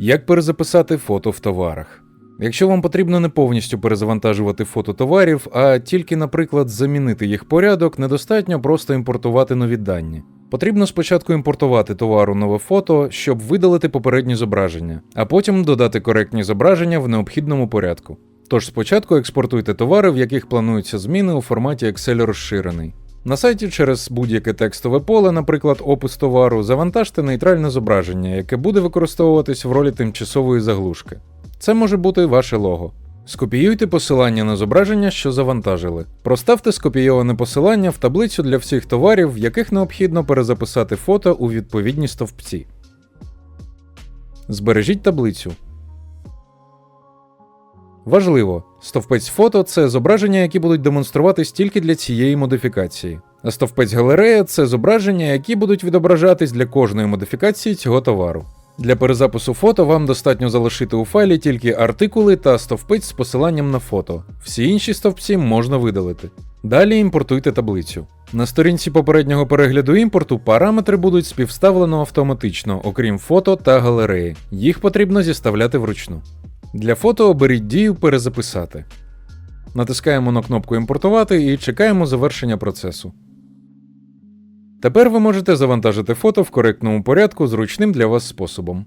Як перезаписати фото в товарах? Якщо вам потрібно не повністю перезавантажувати фото товарів, а тільки, наприклад, замінити їх порядок, недостатньо просто імпортувати нові дані. Потрібно спочатку імпортувати товару нове фото, щоб видалити попередні зображення, а потім додати коректні зображення в необхідному порядку. Тож спочатку експортуйте товари, в яких плануються зміни у форматі Excel розширений. На сайті через будь-яке текстове поле, наприклад, опис товару, завантажте нейтральне зображення, яке буде використовуватись в ролі тимчасової заглушки. Це може бути ваше лого. Скопіюйте посилання на зображення, що завантажили. Проставте скопійоване посилання в таблицю для всіх товарів, в яких необхідно перезаписати фото у відповідні стовпці. Збережіть таблицю. Важливо, стовпець фото це зображення, які будуть демонструватись тільки для цієї модифікації. А стовпець галерея це зображення, які будуть відображатись для кожної модифікації цього товару. Для перезапису фото вам достатньо залишити у файлі тільки артикули та стовпець з посиланням на фото. Всі інші стовпці можна видалити. Далі імпортуйте таблицю. На сторінці попереднього перегляду імпорту параметри будуть співставлено автоматично, окрім фото та галереї. Їх потрібно зіставляти вручну. Для фото оберіть дію Перезаписати. Натискаємо на кнопку Імпортувати і чекаємо завершення процесу. Тепер ви можете завантажити фото в коректному порядку зручним для вас способом.